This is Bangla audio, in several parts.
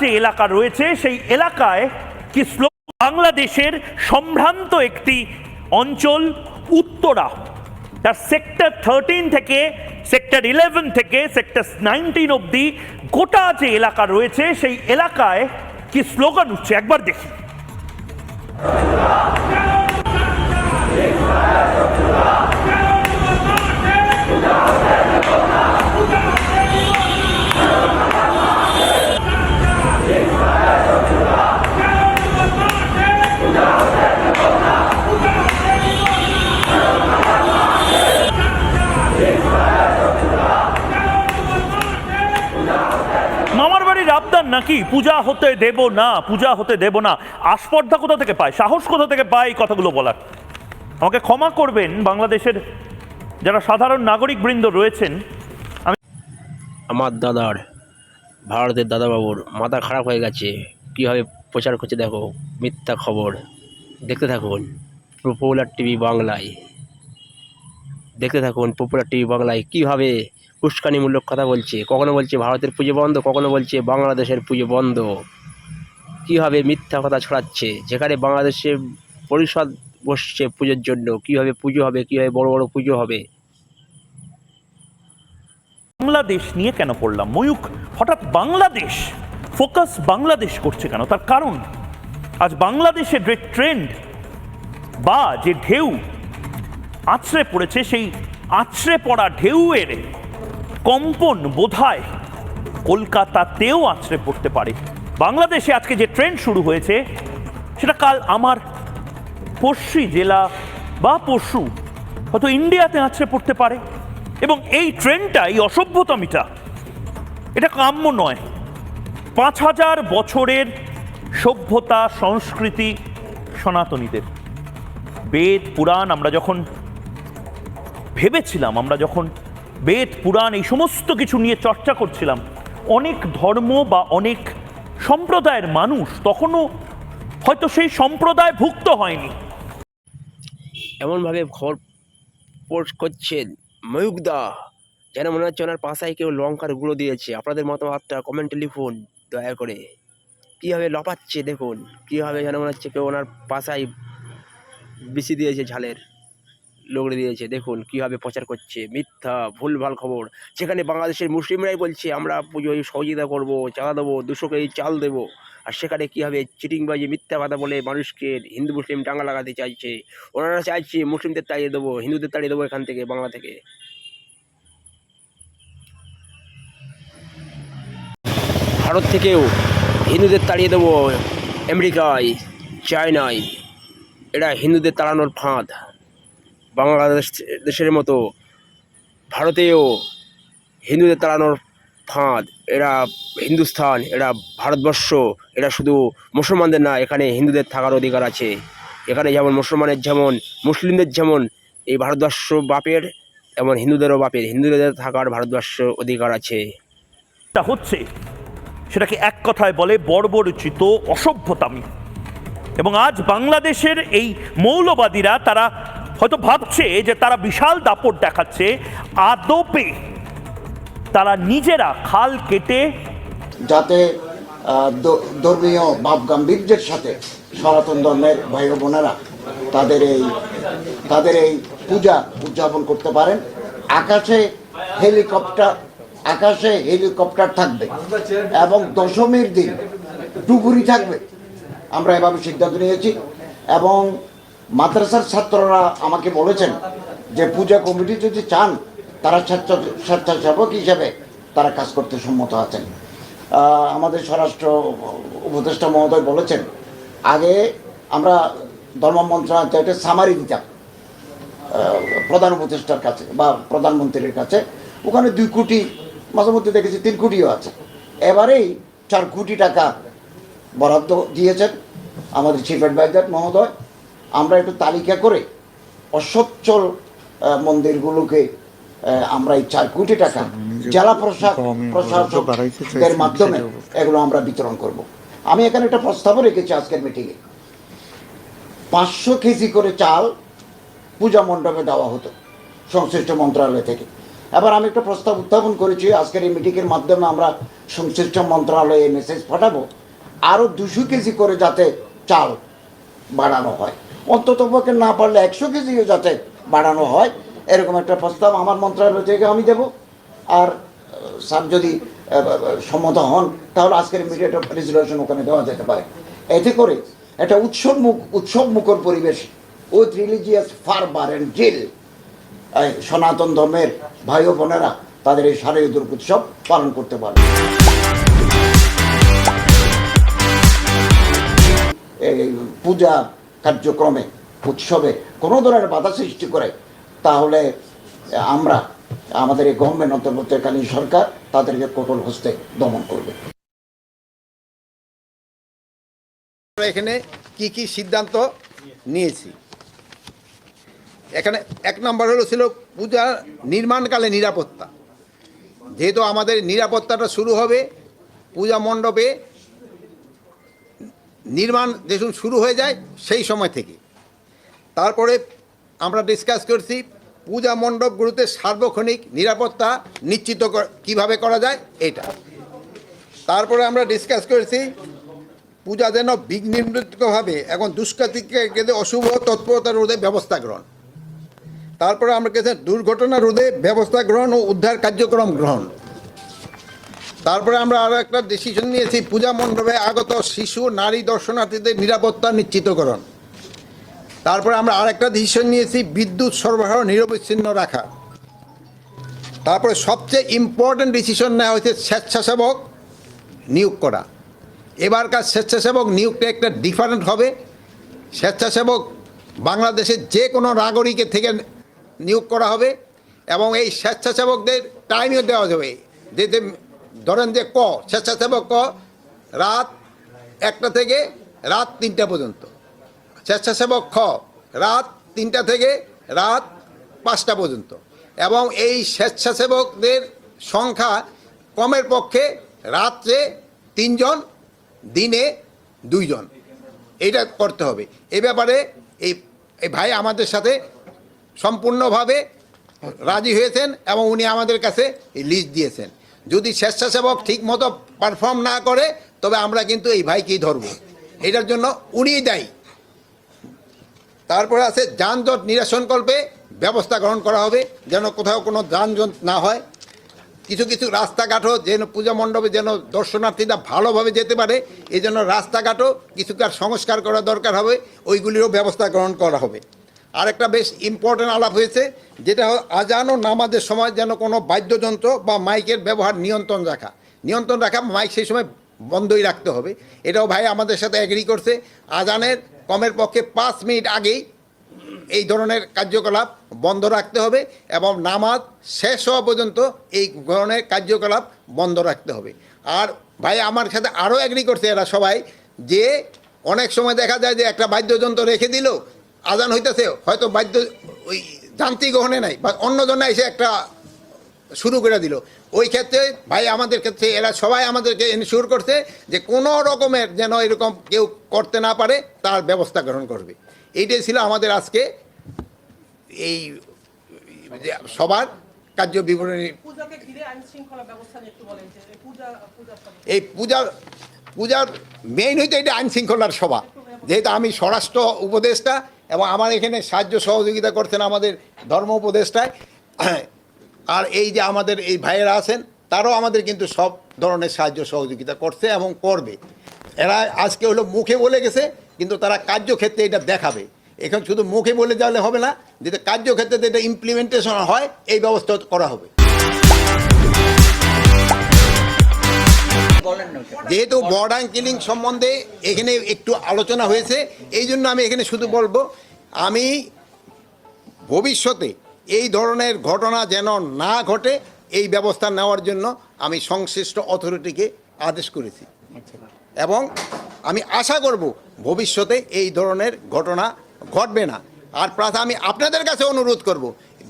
যে এলাকা রয়েছে, সেই এলাকায় কি বাংলাদেশের সম্ভ্রান্ত একটি অঞ্চল উত্তরা। তার সেক্টর থার্টিন থেকে, সেক্টর ইলেভেন থেকে, সেক্টর নাইনটিন অব্দি গোটা যে এলাকা রয়েছে, সেই এলাকায় কি স্লোগান উঠছে? একবার দেখি। নাকি পূজা হতে দেব না, পূজা হতে দেব না? আস্পর্ধা কোথা থেকে পায়? সাহস কোথা থেকে পায় এই কথাগুলো বলার? আমাকে ক্ষমা করবেন বাংলাদেশের যারা সাধারণ নাগরিক বৃন্দ রয়েছেন। আমি আমার দাদার, ভারতের দাদাবাবুর মাথা খারাপ হয়ে গেছে। কীভাবে প্রচার করছে দেখো, মিথ্যা খবর। দেখতে থাকুন পপুলার টিভি বাংলায়। দেখতে থাকুন পপুলার টিভি বাংলায় কীভাবে উস্কানিমূলক কথা বলছে। কখনো বলছে ভারতের পুজো বন্ধ, কখনো বলছে বাংলাদেশের পুজো বন্ধ। কীভাবে মিথ্যা কথা ছড়াচ্ছে? যেখানে বাংলাদেশে পরিষদ বসছে পুজোর জন্য, কীভাবে পুজো হবে, কীভাবে বড় বড় পুজো হবে? বাংলাদেশ নিয়ে কেন পড়লাম? ময়ূক হঠাৎ বাংলাদেশ, ফোকাস বাংলাদেশ করছে কেন? তার কারণ, আজ বাংলাদেশের যে ট্রেন্ড বা যে ঢেউ আছড়ে পড়েছে, সেই আছড়ে পড়া ঢেউয়ের কম্পন বোধহয় কলকাতাতেও আছড়ে পড়তে পারে। বাংলাদেশে আজকে যে ট্রেন্ড শুরু হয়েছে, সেটা কাল আমার পশ্চিম জেলা বা পশু হয়তো ইন্ডিয়াতে আছড়ে পড়তে পারে। এবং এই ট্রেন্ডটা এই অসভ্যতমিটা, এটা কাম্য নয়। পাঁচ হাজার বছরের সভ্যতা, সংস্কৃতি সনাতনীদের। বেদ, পুরাণ, আমরা যখন ভেবেছিলাম, আমরা যখন বেদ, পুরাণ, এই সমস্ত কিছু নিয়ে চর্চা করছিলাম। অনেক ধর্ম বা অনেক সম্প্রদায়ের মানুষ তখনও হয়তো সেই সম্প্রদায় ভুক্ত হয়নি। এমনভাবে খবর পোস্ট করছেন ময়ূকদা, যেন মনে হচ্ছে ওনার পাশায় কেউ লঙ্কার গুঁড়ো দিয়েছে। আপনাদের মতামতটা কমেন্টে লিখুন, দয়া করে। কীভাবে লপাচ্ছে, দেখুন। কীভাবে যেন মনে হচ্ছে কেউ ওনার পাশায় বেশি দিয়েছে ঝালের। লগড়ে দিয়েছে। দেখুন কীভাবে প্রচার করছে। মিথ্যা, ভুলভাল খবর। সেখানে বাংলাদেশের মুসলিমরাই বলছে, আমরা পুজোয় সহযোগিতা করব, চাঁদা দেবো দুশো কেজি চাল দেবো। আর সেখানে কীভাবে চিটিংবাজি, মিথ্যা কথা বলে মানুষকে হিন্দু, মুসলিম টাঙ্গা লাগাতে চাইছে। ওনারা চাইছে মুসলিমদের তাড়িয়ে দেবো, হিন্দুদের তাড়িয়ে দেবো এখান থেকে, বাংলা থেকে। ভারত থেকেও হিন্দুদের তাড়িয়ে দেবো, আমেরিকায়, চায়নায়। এটা হিন্দুদের তাড়ানোর ফাঁদ। বাংলাদেশ দেশের মতো ভারতেও হিন্দুদের তাড়ানোর ফাঁদ, এরা হিন্দুস্থান, এরা ভারতবর্ষ, এরা শুধু মুসলমানদের না, এখানে হিন্দুদের থাকার অধিকার আছে। এখানে যেমন মুসলমানের যেমন, মুসলিমদের যেমন এই ভারতবর্ষ বাপের, তেমন হিন্দুদেরও বাপের। হিন্দুদের থাকার ভারতবর্ষ অধিকার আছে। তা হচ্ছে, সেটাকে এক কথায় বলে বর্বরচিত অসভ্যতামি। এবং আজ বাংলাদেশের এই মৌলবাদীরা তারা হয়তো ভাবছে যে তারা বিশাল দাপট দেখাচ্ছে, আদপে তারা নিজেরা খাল কেটে যাতে ধর্মীয় ভাব গাম্ভীর্যের সাথে সনাতন ধর্মের ভাই বোনেরা তাদের এই তাদের এই পূজা উদযাপন করতে পারেন। আকাশে হেলিকপ্টার আকাশে হেলিকপ্টার থাকবে এবং দশমীর দিন ডুবুরি থাকবে। আমরা এভাবে সিদ্ধান্ত নিয়েছি এবং মাদ্রাসার ছাত্ররা আমাকে বলেছেন যে পূজা কমিটি যদি চান, তারা স্বেচ্ছা স্বেচ্ছাসেবক হিসাবে তারা কাজ করতে সম্মত আছেন। আমাদের স্বরাষ্ট্র উপদেষ্টা মহোদয় বলেছেন, আগে আমরা ধর্ম মন্ত্রণালয়কে সামারি দিতাম প্রধান উপদেষ্টার কাছে বা প্রধানমন্ত্রীর কাছে। ওখানে দুই কোটি, মাঝে মধ্যে দেখেছি তিন কোটিও আছে। এবারেই চার কোটি টাকা বরাদ্দ দিয়েছেন আমাদের চিফ অ্যাডভাইজার মহোদয়। আমরা একটু তালিকা করে অসচ্ছল মন্দিরগুলোকে আমরা এই চার কোটি টাকা জেলা প্রশাসক প্রশাসকদের মাধ্যমে এগুলো আমরা বিতরণ করব। আমি এখানে একটা প্রস্তাবও রেখেছি আজকের মিটিংয়ে পাঁচশো কেজি করে চাল পূজা মণ্ডপে দেওয়া হতো সংশ্লিষ্ট মন্ত্রণালয় থেকে। এবার আমি একটা প্রস্তাব উত্থাপন করেছি আজকের এই মিটিংয়ের মাধ্যমে আমরা সংশ্লিষ্ট মন্ত্রণালয়ে মেসেজ পাঠাবো আরও দুশো কেজি করে যাতে চাল বাড়ানো হয়। অন্তত পক্ষে না পারলে একশো কেজিও যাতে বাড়ানো হয়, এরকম একটা প্রস্তাব আমার মন্ত্রণালয় থেকে আমি দেব। আর স্যার যদি সম্মত হন, তাহলে আজকের মিডিয়াটা রেজুলেশন ওখানে দেওয়া যেতে পারে। এতে করে একটা উৎসব মুখ উৎসব মুখর পরিবেশ with religious fervour and zeal সনাতন ধর্মের ভাই বোনেরা তাদের এই শারীরিক উৎসব পালন করতে পারবে। পূজা কার্যক্রমে, উৎসবে কোনো ধরনের বাধা সৃষ্টি করে, তাহলে আমরা, আমাদের এই গভর্নমেন্ট অন্তর্বর্তীকালীন সরকার তাদেরকে কঠোর হস্তে দমন করবে। এখানে কি কি সিদ্ধান্ত নিয়েছি? এখানে এক নম্বর হলো ছিল পূজা নির্মাণকালে নিরাপত্তা। যেহেতু আমাদের নিরাপত্তাটা শুরু হবে পূজা মণ্ডপে নির্মাণ দেখুন, শুরু হয়ে যায় সেই সময় থেকে। তারপরে আমরা ডিসকাস করছি পূজা মণ্ডপগুলোতে সার্বক্ষণিক নিরাপত্তা নিশ্চিত কীভাবে করা যায়, এটা। তারপরে আমরা ডিসকাস করেছি পূজা যেন বিঘ্নির্মিতভাবে এখন দুষ্কৃতিকে অশুভ তৎপরতা রোধে ব্যবস্থা গ্রহণ। তারপরে আমরা কেছে দুর্ঘটনা রোধে ব্যবস্থা গ্রহণ ও উদ্ধার কার্যক্রম গ্রহণ। তারপরে আমরা আরও একটা ডিসিশন নিয়েছি, পূজা মণ্ডপে আগত শিশু, নারী দর্শনার্থীদের নিরাপত্তা নিশ্চিতকরণ। তারপরে আমরা আরেকটা ডিসিশন নিয়েছি, বিদ্যুৎ সরবরাহ নিরবিচ্ছিন্ন রাখা। তারপরে সবচেয়ে ইম্পর্ট্যান্ট ডিসিশন নেওয়া হয়েছে স্বেচ্ছাসেবক নিয়োগ করা। এবারকার স্বেচ্ছাসেবক নিয়োগটা একটা ডিফারেন্ট হবে। স্বেচ্ছাসেবক বাংলাদেশের যে কোনো নাগরিকের থেকে নিয়োগ করা হবে এবং এই স্বেচ্ছাসেবকদের টাইমও দেওয়া যাবে। যে ধরেন যে ক, স্বেচ্ছাসেবক ক, রাত একটা থেকে রাত তিনটা পর্যন্ত। স্বেচ্ছাসেবক খ, রাত তিনটা থেকে রাত পাঁচটা পর্যন্ত। এবং এই স্বেচ্ছাসেবকদের সংখ্যা কমের পক্ষে রাত্রে তিনজন, দিনে দুইজন। এটা করতে হবে। এ ব্যাপারে এই ভাই আমাদের সাথে সম্পূর্ণভাবে রাজি হয়েছেন এবং উনি আমাদের কাছে লিস্ট দিয়েছেন। যদি স্বেচ্ছাসেবক ঠিক মতো পারফর্ম না করে, তবে আমরা কিন্তু এই ভাইকেই ধরব। এটার জন্য উনিই দায়ী। তারপরে আছে যানজট নিরসনকল্পে ব্যবস্থা গ্রহণ করা হবে, যেন কোথাও কোনো যানজট না হয়। কিছু কিছু রাস্তাঘাটও যেন পূজা মণ্ডপে যেন দর্শনার্থীরা ভালোভাবে যেতে পারে এই জন্য রাস্তাঘাটও কিছুকার সংস্কার করা দরকার হবে, ওইগুলিরও ব্যবস্থা গ্রহণ করা হবে। আর একটা বেশ ইম্পর্ট্যান্ট আলাপ হয়েছে, যেটা আজান ও নামাজের সময় যেন কোনো বাদ্যযন্ত্র বা মাইকের ব্যবহার নিয়ন্ত্রণ রাখা। নিয়ন্ত্রণ রাখা, মাইক সেই সময় বন্ধই রাখতে হবে। এটাও ভাই আমাদের সাথে অ্যাগ্রি করছে। আজানের কমের পক্ষে পাঁচ মিনিট আগেই এই ধরনের কার্যকলাপ বন্ধ রাখতে হবে এবং নামাজ শেষ হওয়া পর্যন্ত এই ধরনের কার্যকলাপ বন্ধ রাখতে হবে। আর ভাই আমার সাথে আরও এগ্রি করছে এরা সবাই যে অনেক সময় দেখা যায় যে একটা বাদ্যযন্ত্র রেখে দিল আজান হইতেছে হয়তো বাদ্য ওই যান্ত্রিক গ্রহণে নাই বা অন্য জন্য এসে একটা শুরু করে দিল। ওই ক্ষেত্রে ভাই আমাদের ক্ষেত্রে এরা সবাই আমাদেরকে এনশিওর করছে যে কোনো রকমের যেন এরকম কেউ করতে না পারে তার ব্যবস্থা গ্রহণ করবে। এইটাই ছিল আমাদের আজকে এই সবার কার্য বিবরণী। এই পূজার পূজার মেইন হইতে এটা আইন শৃঙ্খলার সভা। যেহেতু আমি স্বরাষ্ট্র উপদেষ্টা এবং আমার এখানে সাহায্য সহযোগিতা করছেন আমাদের ধর্ম উপদেষ্টায়। আর এই যে আমাদের এই ভাইয়েরা আছেন, তারাও আমাদের কিন্তু সব ধরনের সাহায্য সহযোগিতা করছে এবং করবে। এরা আজকে হলো মুখে বলে গেছে, কিন্তু তারা কার্যক্ষেত্রে এটা দেখাবে। এখন শুধু মুখে বলে যাওয়ালে হবে না যাতে কার্যক্ষেত্রে এটা ইমপ্লিমেন্টেশন হয়, এই ব্যবস্থা করা হবে। যেহেতু বর্ডার কিলিং সম্বন্ধে এখানে একটু আলোচনা হয়েছে, এই জন্য আমি এখানে শুধু বলব, আমি ভবিষ্যতে এই ধরনের ঘটনা যেন না ঘটে, এই ব্যবস্থা নেওয়ার জন্য আমি সংশ্লিষ্ট অথরিটিকে আদেশ করেছি। এবং আমি আশা করব ভবিষ্যতে এই ধরনের ঘটনা ঘটবে না। আর প্লাস আমি আপনাদের কাছে অনুরোধ করব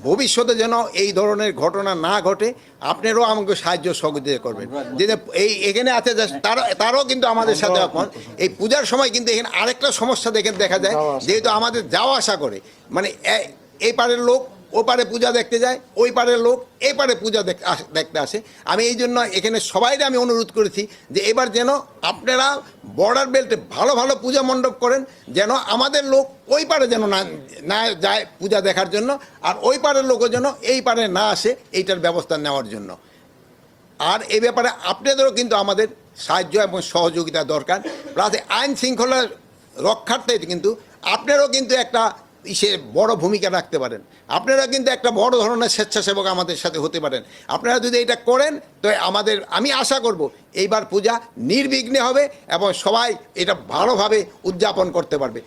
ভবিষ্যতে যেন এই ধরনের ঘটনা না ঘটে আপনারও আমাকে সাহায্য সহযোগিতা করবেন। যে এই এখানে আছে তারা তারাও কিন্তু আমাদের সাথে এখন এই পূজার সময় কিন্তু এখানে আরেকটা সমস্যা দেখে দেখা যায় যেহেতু আমাদের যাওয়া আসা করে। মানে এই পারের লোক ও পারে পূজা দেখতে যায়, ওই পারের লোক এই পারে পূজা দেখতে আসে। আমি এই জন্য এখানে সবাইকে আমি অনুরোধ করেছি যে এবার যেন আপনারা বর্ডার বেল্টে ভালো ভালো পূজা মণ্ডপ করেন, যেন আমাদের লোক ওই পারে যেন না না যায় পূজা দেখার জন্য, আর ওই পারের লোকও যেন এই পারে না আসে, এইটার ব্যবস্থা নেওয়ার জন্য। আর এই ব্যাপারে আপনাদেরও কিন্তু আমাদের সাহায্য এবং সহযোগিতা দরকার। প্লাস আইন শৃঙ্খলা রক্ষার্থে কিন্তু আপনারও কিন্তু একটা ইসে বড় ভূমিকা রাখতে পারেন। আপনারা কিন্তু একটা বড় ধরনের স্বেচ্ছাসেবক আমাদের সাথে হতে পারেন। আপনারা যদি এটা করেন, তো আমাদের, আমি আশা করব এইবার পূজা নির্বিঘ্নে হবে এবং সবাই এটা ভালোভাবে উদযাপন করতে পারবে।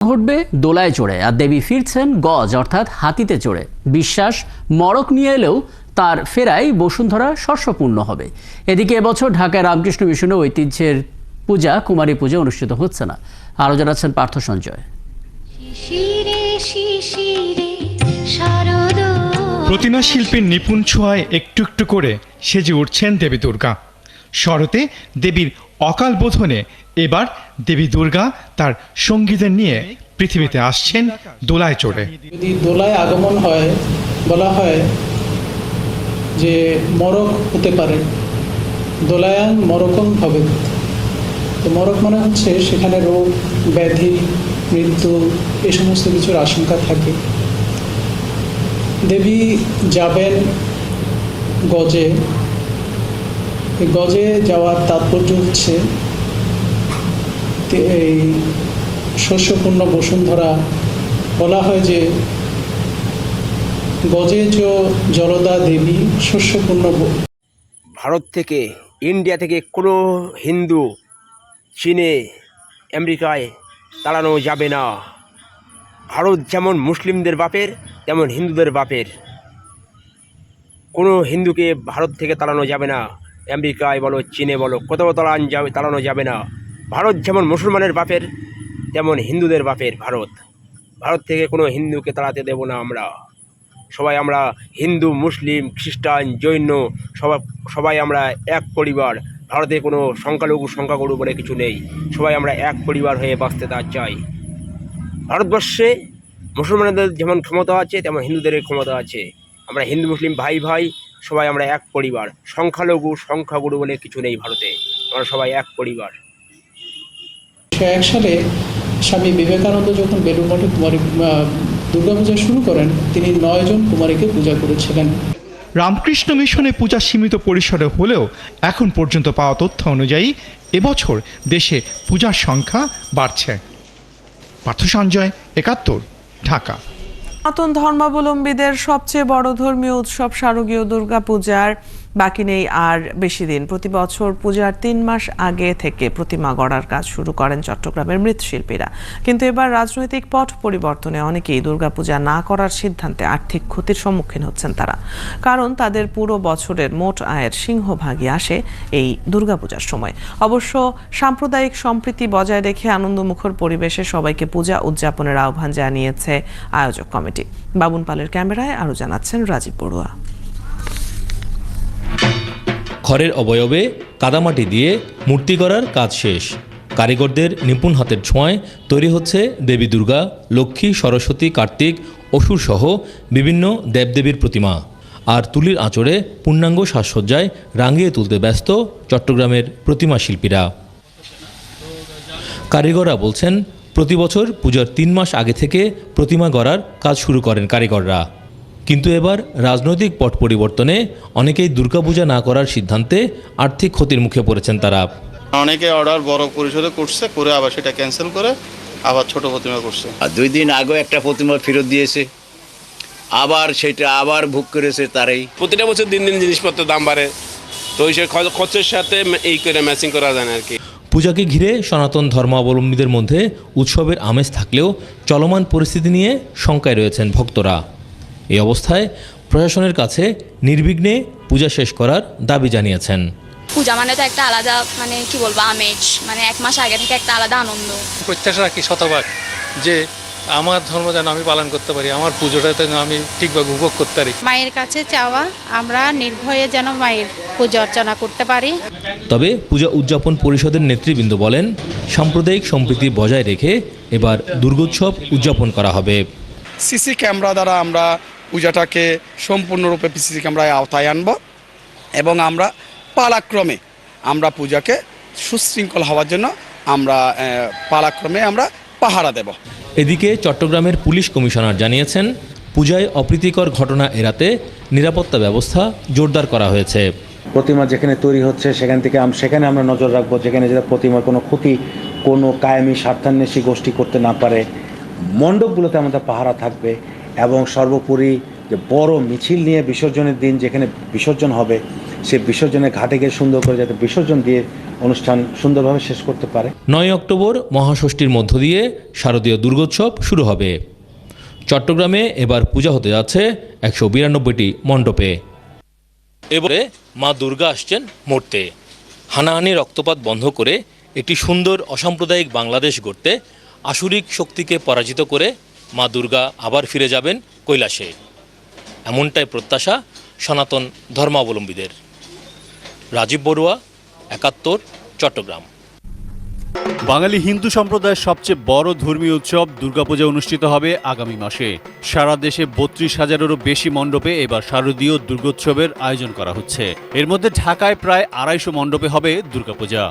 ঘটবে দোলায় চড়ে আর দেবী ফিরছেন গজ, অর্থাৎ হাতিতে চড়ে। বিশ্বাস, মরক নিয়ে এলেও তার ফেরাই বসুন্ধরা শস্যপূর্ণ হবে। এদিকে এবছর ঢাকায় রামকৃষ্ণ মিশনে ঐতিহ্যের পূজা, কুমারী পূজা অনুষ্ঠিত হচ্ছে না। আরও জানাচ্ছেন পার্থ সঞ্জয়। শিশিরে শিশিরে প্রতিমা শিল্পীর নিপুণ ছোঁয়ায় একটু একটু করে সেজে উঠছেন দেবী দুর্গা। শরতে দেবীর অকাল বোধনে এবার দেবী দুর্গা তার সঙ্গীদের নিয়ে পৃথিবীতে আসছেন দোলায় চড়ে। যদি দোলায় আগমন হয় বলা হয় যে মরক হতে পারে। দোলায়ান মরকম হবে। তো মরক মানে হচ্ছে সেখানে রোগ, ব্যাধি, মৃত্যু এ সমস্ত কিছুর আশঙ্কা থাকে। দেবী যাবেন গজে। গজে যাওয়ার তাৎপর্য হচ্ছে এই শস্যপূর্ণ বসুন্ধরা বলা হয় যে গজে জলদা দেবী শস্যপূর্ণ ভারত থেকে, ইন্ডিয়া থেকে কোনো হিন্দু চীনে, আমেরিকায় তাড়ানো যাবে না। ভারত যেমন মুসলিমদের বাপের, তেমন হিন্দুদের বাপের। কোনো হিন্দুকে ভারত থেকে তাড়ানো যাবে না। আমেরিকায় বলো, চীনে বলো, কোথাও তাড়ান যাবে, তাড়ানো যাবে না। ভারত যেমন মুসলমানের বাপের, তেমন হিন্দুদের বাপের ভারত। ভারত থেকে কোনো হিন্দুকে তাড়াতে দেব না আমরা। সবাই আমরা হিন্দু, মুসলিম, খ্রিস্টান, জৈন সবাই সবাই আমরা এক পরিবার। ভারতে কোনো সংখ্যালঘু সংখ্যাগুরু বলে কিছু নেই। সবাই আমরা এক পরিবার হয়ে বাঁচতে তা চাই। ভারতবর্ষে মুসলমানদের যেমন ক্ষমতা আছে তেমন হিন্দুদের ক্ষমতা আছে। আমরা হিন্দু মুসলিম ভাই ভাই সবাই আমরা এক পরিবার। সংখ্যালঘু সংখ্যাগুরু বলে কিছু নেই ভারতে। আমরা সবাই এক পরিবার। এক সালে স্বামী বিবেকানন্দ যখন বেলুর মঠে আহ, দুর্গাপূজা শুরু করেন তিনি নয়জন কুমারীকে পূজা করেছিলেন। রামকৃষ্ণ মিশনে পূজা সীমিত পরিসরে হলেও এখন পর্যন্ত পাওয়া তথ্য অনুযায়ী এবছর দেশে পূজার সংখ্যা বাড়ছে। পার্থ সঞ্জয়, একাত্তর, ঢাকা। সনাতন ধর্মাবলম্বীদের সবচেয়ে বড় ধর্মীয় উৎসব শারদীয় দুর্গাপূজার। বাকি নেই আর বেশি দিন। প্রতি বছর পূজার তিন মাস আগে থেকে প্রতিমা গড়ার কাজ শুরু করেন চট্টগ্রামের মৃৎশিল্পীরা। কিন্তু এবার রাজনৈতিক পট পরিবর্তনে অনেকেই দুর্গাপূজা না করার সিদ্ধান্তে আর্থিক ক্ষতির সম্মুখীন হচ্ছেন তারা। কারণ তাদের পুরো বছরের মোট আয়ের সিংহভাগই আসে এই দুর্গাপূজার সময়। অবশ্য সাম্প্রদায়িক সম্প্রীতি বজায় রেখে আনন্দমুখর পরিবেশে সবাইকে পূজা উদযাপনের আহ্বান জানিয়েছে আয়োজক কমিটি। বাবুন পালের ক্যামেরায় আরও জানাচ্ছেন রাজীব বড়ুয়া। খড়ের অবয়বে কাদামাটি দিয়ে মূর্তি করার কাজ শেষ। কারিগরদের নিপুণ হাতের ছোঁয়ায় তৈরি হচ্ছে দেবী দুর্গা, লক্ষ্মী, সরস্বতী, কার্তিক, অসুর সহ বিভিন্ন দেবদেবীর প্রতিমা। আর তুলির আঁচড়ে পূর্ণাঙ্গ সাজসজ্জায় রাঙিয়ে তুলতে ব্যস্ত চট্টগ্রামের প্রতিমা শিল্পীরা। কারিগররা বলছেন, প্রতি বছর পূজার তিন মাস আগে থেকে প্রতিমা গড়ার কাজ শুরু করেন কারিগররা। কিন্তু এবার রাজনৈতিক পট পরিবর্তনে অনেকেই দুর্গাপূজা না করার সিদ্ধান্তে আর্থিক ক্ষতির মুখে পড়েছেন তারা। অনেকে অর্ডার বড় পরিসরে করছে করে আবার সেটা ক্যান্সেল করে আবার ছোট প্রতিমা করছে। আর দুই দিন আগেও একটা প্রতিমা ফেরত দিয়েছে। আবার সেটা আবার ভোগ করেছে তারাই। প্রতিটা বছর দিন দিন জিনিসপত্রের দাম বাড়ে তো ওই খরচের সাথে এই করে ম্যাচিং করা যায় না আর কি। পূজাকে ঘিরে সনাতন ধর্মাবলম্বীদের মধ্যে উৎসবের আমেজ থাকলেও চলমান পরিস্থিতি নিয়ে শঙ্কায় রয়েছেন ভক্তরা। এই অবস্থায় প্রশাসনের কাছে নির্বিঘ্নে পূজা শেষ করার দাবি জানিয়েছেন। পূজা মানে তো একটা আলাদা মানে কি বলব আমেজ। মানে এক মাস আগে থেকে একটা আলাদা আনন্দ। প্রত্যাশা রাখি শতভাগ যে আমার ধর্ম যেন আমি পালন করতে পারি আমার পুজোটা যেন আমি ঠিকভাবে উপভোগ করতে পারি। মায়ের কাছে চাওয়া আমরা নির্ভয়ে যেন মায়ের পূজা অর্চনা করতে পারি। তবে পূজা উদযাপন পরিষদের নেতৃবৃন্দ বলেন সাম্প্রদায়িক সম্প্রীতি বজায় রেখে এবার দুর্গোৎসব উদযাপন করা হবে। সিসি ক্যামেরা দ্বারা আমরা পূজাটাকে সম্পূর্ণরূপে সিসি ক্যামেরায় আওতায় আনব এবং আমরা পালাক্রমে আমরা পূজাকে সুশৃঙ্খল হওয়ার জন্য আমরা পালাক্রমে আমরা পাহারা দেব। এদিকে চট্টগ্রামের পুলিশ কমিশনার জানিয়েছেন পূজায় অপ্রীতিকর ঘটনা এড়াতে নিরাপত্তা ব্যবস্থা জোরদার করা হয়েছে। প্রতিমা যেখানে তৈরি হচ্ছে সেখান থেকে সেখানে আমরা নজর রাখব যেখানে যেটা প্রতিমার কোনো ক্ষতি কোনো কায়েমি স্বার্থান্বেষী গোষ্ঠী করতে না পারে। মণ্ডপগুলোতে আমাদের পাহারা থাকবে। এবং সর্বোপরি যে বড় মিছিল নিয়ে বিসর্জনের দিন যেখানে বিসর্জন হবে, সে বিসর্জনের ঘাটে গিয়ে সুন্দর করে যাতে বিসর্জন দিয়ে অনুষ্ঠান সুন্দরভাবে শেষ করতে পারে। নয় অক্টোবর মহাষষ্ঠীর মধ্য দিয়ে শারদীয় দুর্গোৎসব শুরু হবে। চট্টগ্রামে এবার পূজা হতে যাচ্ছে একশো বিরানব্বইটি মণ্ডপে। এবারে মা দুর্গা আসছেন মরতে। হানাহানি রক্তপাত বন্ধ করে একটি সুন্দর অসাম্প্রদায়িক বাংলাদেশ গড়তে আসুরিক শক্তিকে পরাজিত করে মা দুর্গা আবার ফিরে যাবেন কৈলাসে। এমনটাই প্রত্যাশা সনাতন ধর্মাবলম্বীদের। রাজীব বড়ুয়া, একাত্তর, চট্টগ্রাম। বাঙালি হিন্দু সম্প্রদায়ের সবচেয়ে বড় ধর্মীয় উৎসব দুর্গাপূজা অনুষ্ঠিত হবে আগামী মাসে। সারা দেশে বত্রিশ হাজারেরও বেশি মণ্ডপে এবার শারদীয় দুর্গোৎসবের আয়োজন করা হচ্ছে। এর মধ্যে ঢাকায় প্রায় আড়াইশো মণ্ডপে হবে দুর্গাপূজা।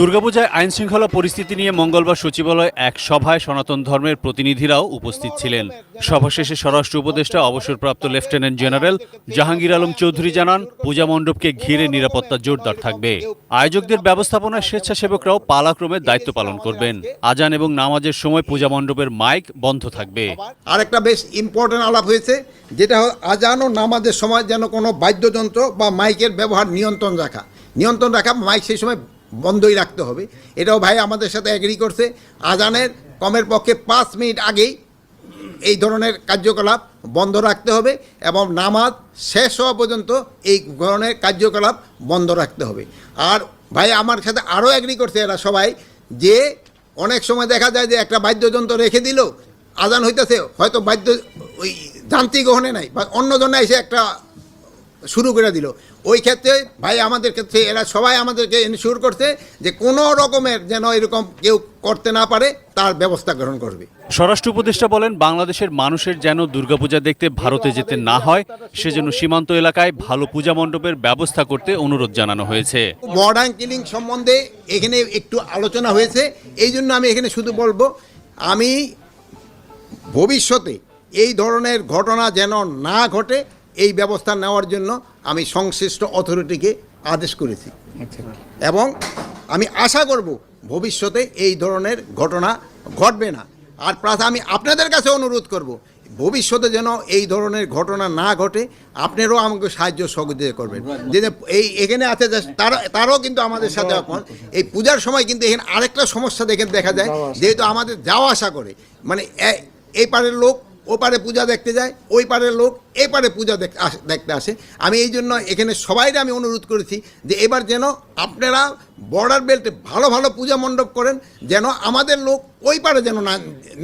দুর্গাপূজায় আইন শৃঙ্খলা পরিস্থিতি নিয়ে মঙ্গলবার সচিবালয়ে এক সভায় সনাতন ধর্মের প্রতিনিধিরাও উপস্থিত ছিলেন। সভা শেষে স্বরাষ্ট্র উপদেষ্টা, অবসরপ্রাপ্ত লেফটেন্যান্ট জেনারেল জাহাঙ্গীর আলম চৌধুরী জানান, পূজা মণ্ডপকে ঘিরে নিরাপত্তা জোরদার থাকবে। আয়োজকদের ব্যবস্থাপনায় স্বেচ্ছাসেবকরাও পালাক্রমে দায়িত্ব পালন করবেন। আজান এবং নামাজের সময় পূজা মণ্ডপের মাইক বন্ধ থাকবে। আরেকটা বেশ ইম্পর্টেন্ট আলাপ হয়েছে, যেটা আজান ও নামাজের সময় যেন কোনো বাদ্যযন্ত্র বা মাইকের ব্যবহার নিয়ন্ত্রণ রাখা। নিয়ন্ত্রণ রাখা মাইক সেই সময় বন্ধই রাখতে হবে। এটাও ভাই আমাদের সাথে অ্যাগ্রি করছে। আজানের কমের পক্ষে পাঁচ মিনিট আগেই এই ধরনের কার্যকলাপ বন্ধ রাখতে হবে এবং নামাজ শেষ হওয়া পর্যন্ত এই ধরনের কার্যকলাপ বন্ধ রাখতে হবে। আর ভাই আমার সাথে আরও এগ্রি করছে এরা সবাই যে অনেক সময় দেখা যায় যে একটা বাদ্যযন্ত্র রেখে দিল, আজান হইতেছে, হয়তো বাদ্য ওই যান্ত্রিক গ্রহণে নাই, বা অন্য জন্য এসে একটা শুরু করে দিল। ওই ক্ষেত্রে ভাই আমাদের ক্ষেত্রে এরা সবাই আমাদেরকে ইনশিওর করছে যে কোনো রকমের যেন এরকম কেউ করতে না পারে তার ব্যবস্থা গ্রহণ করবে। স্বরাষ্ট্র উপদেষ্টা বলেন বাংলাদেশের মানুষের যেন দুর্গাপূজা দেখতে ভারতে যেতে না হয় সেজন্য সীমান্ত এলাকায় ভালো পূজা মণ্ডপের ব্যবস্থা করতে অনুরোধ জানানো হয়েছে। মডার্ন কিলিং সম্বন্ধে এখানে একটু আলোচনা হয়েছে এই জন্য আমি এখানে শুধু বলব আমি ভবিষ্যতে এই ধরনের ঘটনা যেন না ঘটে এই ব্যবস্থা নেওয়ার জন্য আমি সংশ্লিষ্ট অথরিটিকে আদেশ করেছি। এবং আমি আশা করব ভবিষ্যতে এই ধরনের ঘটনা ঘটবে না। আর প্লাস আমি আপনাদের কাছে অনুরোধ করব ভবিষ্যতে যেন এই ধরনের ঘটনা না ঘটে আপনারাও আমাকে সাহায্য সহযোগিতা করবেন। যে এই এখানে আছে তারা তারাও কিন্তু আমাদের সাথে এখন এই পূজার সময় কিন্তু এখানে আরেকটা সমস্যা দেখে দেখা যায় যেহেতু আমাদের যাওয়া আসা করে। মানে এই পারের লোক ও পারে পূজা দেখতে যায়, ওই পারের লোক এই পারে পূজা দেখতে আসে। আমি এই জন্য এখানে সবাইকে আমি অনুরোধ করেছি যে এবার যেন আপনারা বর্ডার বেল্টে ভালো ভালো পূজা মণ্ডপ করেন, যেন আমাদের লোক ওই পারে যেন না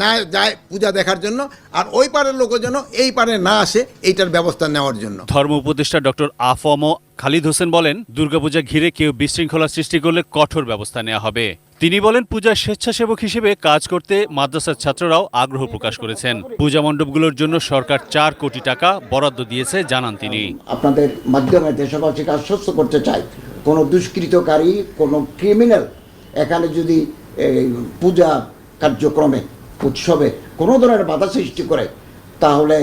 না যায় পূজা দেখার জন্য, আর ওই পারের লোকও যেন এই পারে না আসে, এইটার ব্যবস্থা নেওয়ার জন্য। ধর্ম উপদেষ্টা ডক্টর আফম খালিদ হোসেন বলেন, দুর্গাপূজা ঘিরে কেউ বিশৃঙ্খলা সৃষ্টি করলে কঠোর ব্যবস্থা নেওয়া হবে। তিনি বলেন পূজার স্বেচ্ছাসেবক হিসেবে কাজ করতে মাদ্রাসার ছাত্ররাও আগ্রহ প্রকাশ করেছেন। পূজা মণ্ডপগুলোর জন্য সরকার চার কোটি টাকা বরাদ্দ দিয়েছে, জানান তিনি। আপনাদের মাধ্যমে দেশবাসীকে আশ্বস্ত করতে চাই, কোনো দুষ্কৃতকারী, কোনো ক্রিমিনাল এখানে যদি পূজা কার্যক্রমে, উৎসবে কোনো ধরনের বাধা সৃষ্টি করে, তাহলে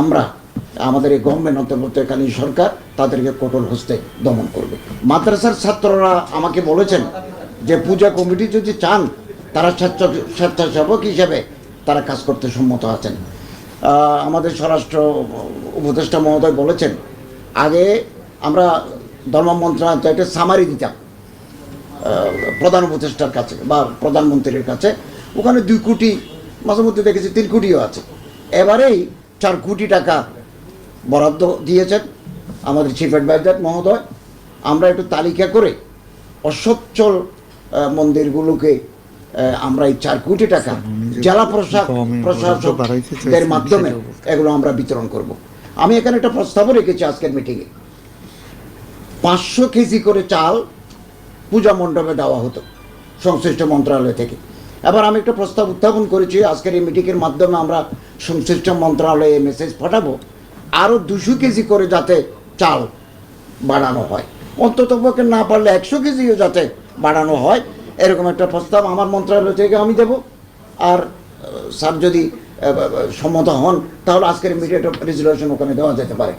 আমরা, আমাদের এই গভর্নমেন্ট অন্তর্বর্তীকালীন সরকার তাদেরকে কঠোর হস্তে দমন করবে। মাদ্রাসার ছাত্ররা আমাকে বলেছেন যে পূজা কমিটি যদি চান, তারা স্বেচ্ছ স্বেচ্ছাসেবক হিসেবে তারা কাজ করতে সম্মত আছেন। আমাদের স্বরাষ্ট্র উপদেষ্টা মহোদয় বলেছেন, আগে আমরা ধর্ম মন্ত্রণালয় একটা সামারি দিতাম প্রধান উপদেষ্টার কাছে বা প্রধানমন্ত্রীর কাছে। ওখানে দুই কোটি, মাঝে মধ্যে দেখেছি তিন কোটিও আছে। এবারেই চার কোটি টাকা বরাদ্দ দিয়েছেন আমাদের চিফ অ্যাডভাইজার মহোদয়। আমরা একটু তালিকা করে অসচ্ছল মন্দিরগুলোকে আমরা এই চার কোটি টাকা জেলা প্রশাসক প্রশাসকদের মাধ্যমে এগুলো আমরা বিতরণ করব। আমি এখানে একটা প্রস্তাবও রেখেছি আজকের মিটিংয়ে পাঁচশো কেজি করে চাল পূজা মণ্ডপে দেওয়া হতো সংশ্লিষ্ট মন্ত্রণালয় থেকে। এবার আমি একটা প্রস্তাব উত্থাপন করেছি আজকের এই মিটিংয়ের মাধ্যমে আমরা সংশ্লিষ্ট মন্ত্রণালয়ে মেসেজ পাঠাবো আরও দুশো কেজি করে যাতে চাল বাড়ানো হয়। অন্তত পক্ষে না পারলে একশো কেজিও যাতে বাড়ানো হয়। এরকম একটা প্রস্তাব আমার মন্ত্রণালয় থেকে আমি দেব। আর স্যার যদি সম্মত হন তাহলে আজকের মিডিয়াটা রেজুলেশন ওখানে দেওয়া যেতে পারে।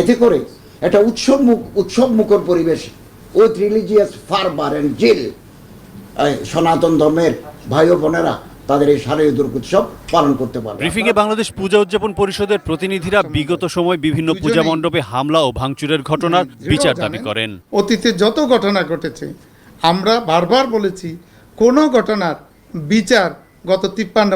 এতে করে একটা উৎসব মুখ উৎসব মুখর পরিবেশ with religious fervour and zeal সনাতন ধর্মের ভাই ও বোনেরা তাদের এই শারদীয় দুর্গোৎসব পালন করতে পারবে। ব্রিফিংয়ে বাংলাদেশ পূজা উদযাপন পরিষদের প্রতিনিধিরা বিগত সময় বিভিন্ন পূজা মণ্ডপে হামলা ও ভাঙচুরের ঘটনার বিচার দাবি করেন। অতীতে যত ঘটনা ঘটেছে আমরা বারবার বলেছি কোনো ঘটনার বিচার গত তিপ্পান্ন